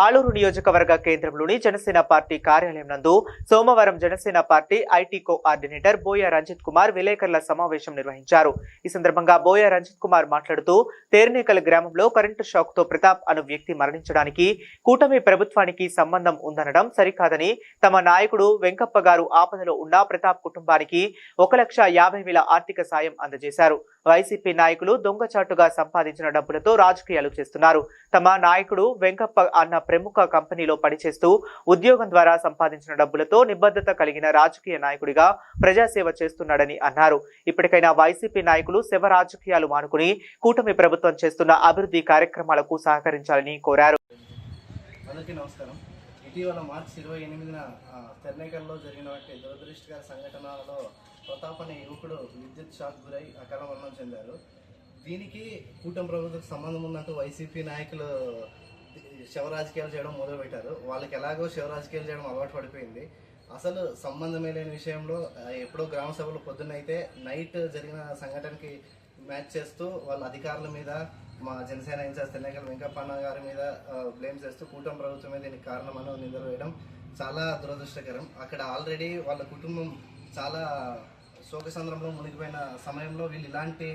ఆలూరు నియోజకవర్గ కేంద్రంలోని జనసేన పార్టీ కార్యాలయం నందు సోమవారం Janasena party IT coordinator Boya Ranjith Kumar విలేకరుల సమావేశం నిర్వహించారు. ఈ సందర్భంగా బోయ రంజిత్ కుమార్ మాట్లాడుతూ తేర్నేకల్ గ్రామంలో కరెంటు షాక్తో ప్రతాప్ అను వ్యక్తి మరణించడానికి కూటమి ప్రభుత్వానికి సంబంధం ఉందనడం సరికాదని తమ నాయకుడు వెంకప్ప గారు ఆపదలో ఉన్న ప్రతాప్ కుటుంబానికి ఒక లక్ష యాభై వేల ఆర్థిక సాయం అందజేశారు. వైసీపీ నాయకులు దొంగచాటుగా సంపాదించిన డబ్బులతో రాజకీయాలు చేస్తున్నారు. తమ నాయకుడు వెంకప్ప అన్న ప్రముఖ కంపెనీలో పనిచేస్తూ ఉద్యోగం ద్వారా సంపాదించిన డబ్బులతో నిబద్ధత కలిగిన రాజకీయ నాయకుడిగా ప్రజాసేవ చేస్తున్నాడని అన్నారు. ఇప్పటికైనా వైసీపీ నాయకులు శవ రాజకీయాలు మానుకుని కూటమి ప్రభుత్వం చేస్తున్న అభివృద్ధి కార్యక్రమాలకు సహకరించాలని కోరారు. నమస్కారం. ఇటీవల మార్చి ఇరవై ఎనిమిదిన తెర్నేకల్లో జరిగినటువంటి దురదృష్టకర సంఘటనలలో ప్రతాప్ అనే యువకుడు విద్యుత్ షాక్ గురై అకాల మరణం చెందారు. దీనికి కూటమి ప్రభుత్వం సంబంధం ఉన్నట్టు వైసీపీ నాయకులు శివరాజకీయాలు చేయడం మొదలుపెట్టారు. వాళ్ళకి ఎలాగో శివరాజకీయాలు చేయడం అలవాటు పడిపోయింది. అసలు సంబంధమే లేని విషయంలో ఎప్పుడో గ్రామ సభలు పొద్దున్నైతే నైట్ జరిగిన సంఘటనకి మ్యాచ్ చేస్తూ వాళ్ళ అధికారుల మీద మా జనసేన ఇన్ఛార్జ్ తెలంగాణ వెంకప్పన్న గారి మీద బ్లేమ్ చేస్తూ కూటమి ప్రభుత్వమే దీనికి కారణమని నిందలు వేయడం చాలా దురదృష్టకరం. అక్కడ ఆల్రెడీ వాళ్ళ కుటుంబం చాలా శోకసంద్రంలో మునిగిపోయిన సమయంలో వీళ్ళు ఇలాంటి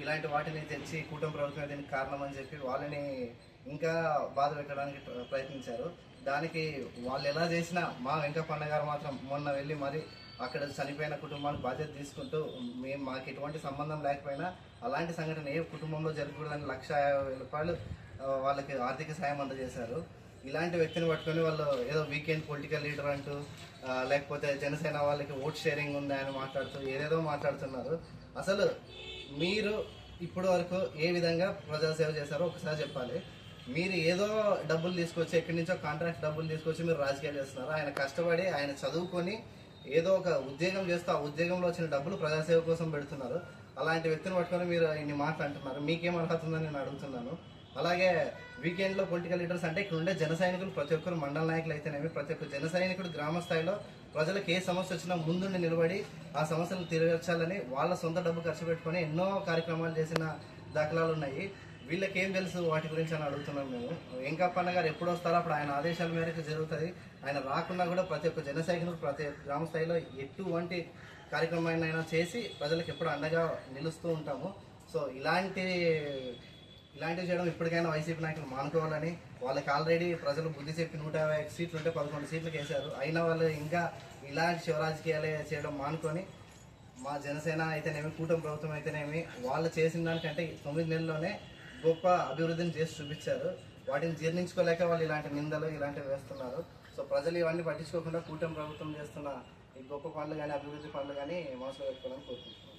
ఇలాంటి వాటిని తెచ్చి కూటమి ప్రభుత్వం దీనికి కారణం అని చెప్పి వాళ్ళని ఇంకా బాధ పెట్టడానికి ప్ర- ప్రయత్నించారు. దానికి వాళ్ళు ఎలా చేసినా మా వెంకప్పన్న గారు మాత్రం మొన్న వెళ్ళి మరి అక్కడ చనిపోయిన కుటుంబానికి బాధ్యత తీసుకుంటూ మేము మాకు ఎటువంటి సంబంధం లేకపోయినా అలాంటి సంఘటన ఏ కుటుంబంలో జరగకూడదని లక్ష రూపాయలు వాళ్ళకి ఆర్థిక సాయం అందజేశారు. ఇలాంటి వ్యక్తిని పట్టుకొని వాళ్ళు ఏదో వీకెండ్ పొలిటికల్ లీడర్ అంటూ లేకపోతే జనసేన వాళ్ళకి ఓట్ షేరింగ్ ఉంది అని మాట్లాడుతూ ఏదేదో మాట్లాడుతున్నారు. అసలు మీరు ఇప్పటి వరకు ఏ విధంగా ప్రజాసేవ చేశారో ఒకసారి చెప్పాలి. మీరు ఏదో డబ్బులు తీసుకొచ్చి ఎక్కడి నుంచో కాంట్రాక్ట్ డబ్బులు తీసుకొచ్చి మీరు రాజకీయాలు చేస్తున్నారు. ఆయన కష్టపడి ఆయన చదువుకొని ఏదో ఒక ఉద్యోగం చేస్తూ ఆ ఉద్యోగంలో వచ్చిన డబ్బులు ప్రజాసేవ కోసం పెడుతున్నారు. అలాంటి వ్యక్తిని పట్టుకొని మీరు ఇన్ని మాటలు అంటున్నారు. మీకేం అర్హత ఉందని నేను అడుగుతున్నాను. అలాగే వీకెండ్లో పొలిటికల్ లీడర్స్ అంటే ఇక్కడ ఉండే జన సైనికులు ప్రతి ఒక్కరు మండల నాయకులు అయితేనేమి ప్రతి ఒక్క జన సైనికుడు గ్రామ స్థాయిలో ప్రజలకు ఏ సమస్య వచ్చినా ముందుండి నిలబడి ఆ సమస్యలను తీర్చాలని వాళ్ళ సొంత డబ్బు ఖర్చు పెట్టుకొని ఎన్నో కార్యక్రమాలు చేసిన దాఖలాలు ఉన్నాయి. వీళ్ళకి ఏం తెలుసు వాటి గురించి అని అడుగుతున్నాం మేము. వెంకప్పన్న గారు ఎప్పుడు వస్తారో అప్పుడు ఆయన ఆదేశాల మేరకు జరుగుతుంది. ఆయన రాకున్నా కూడా ప్రతి ఒక్క జన సైనికుడు ప్రతి ఒక్క గ్రామ స్థాయిలో ఎటువంటి కార్యక్రమాన్ని అయినా చేసి ప్రజలకు ఎప్పుడు అండగా నిలుస్తూ ఉంటాము. సో ఇలాంటి ఇలాంటివి చేయడం ఇప్పటికైనా వైసీపీ నాయకులు మానుకోవాలని వాళ్ళకి ఆల్రెడీ ప్రజలు బుద్ధి చెప్పి నూట యాభై సీట్లు ఉంటే పదకొండు సీట్లకు వేశారు అయినా వాళ్ళు ఇంకా ఇలాంటి శివరాజకీయాలే చేయడం మానుకొని మా జనసేన అయితేనేమి కూటమి ప్రభుత్వం అయితేనేమి వాళ్ళు చేసిన దానికంటే తొమ్మిది నెలల్లోనే గొప్ప అభివృద్ధిని చేసి చూపించారు. వాటిని జీర్ణించుకోలేక వాళ్ళు ఇలాంటి నిందలు ఇలాంటివి వేస్తున్నారు. సో ప్రజలు ఇవన్నీ పట్టించుకోకుండా కూటమి ప్రభుత్వం చేస్తున్న ఈ గొప్ప పనులు కానీ అభివృద్ధి పనులు కానీ మనసులో పెట్టుకోవాలని కోరుకుంటున్నాను.